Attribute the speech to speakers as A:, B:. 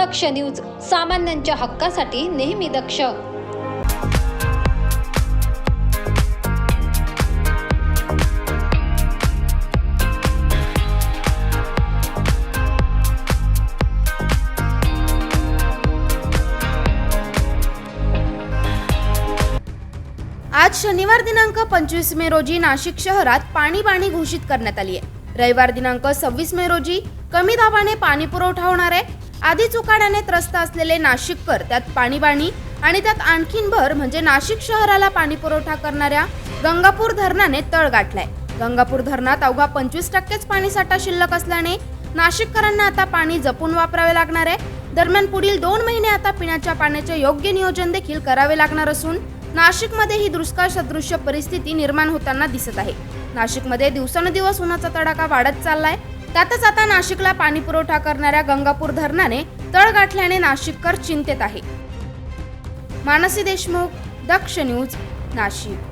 A: दक्ष news सामान्यांच्या हक्कासाठी नेहमी दक्ष.
B: आज शनिवार दिनांक पंचवीस मे रोजी नाशिक शहरात पाणीबाणी घोषित करण्यात आली आहे. रविवार दिनांक सव्वीस मे रोजी कमी दाबाने पाणी पुरवठा होणार आहे. आधी चुकाड्याने त्रस्त असलेले नाशिककर त्यात पाणीबाणी आणि त्यात आणखीन भर म्हणजे नाशिक शहराला पाणी पुरवठा करणाऱ्या गंगापूर धरणाने तळ गाठलाय. गंगापूर धरणात अवघा पंचवीस टक्केच पाणीसाठा शिल्लक असल्याने नाशिककरांना आता पाणी जपून वापरावे लागणार आहे. दरम्यान पुढील दोन महिने आता पिण्याच्या पाण्याचे योग्य नियोजन देखील करावे लागणार असून नाशिकमध्ये ही दुष्काळ सदृश्य परिस्थिती निर्माण होताना दिसत आहे. नाशिकमध्ये दिवसानुदिवस उन्हाचा तडाखा वाढत चाललाय. त्यातच आता नाशिकला पाणी पुरवठा करणाऱ्या गंगापूर धरणाने तळ गाठल्याने नाशिककर चिंतेत आहे. मानसी देशमुख दक्ष न्यूज नाशिक.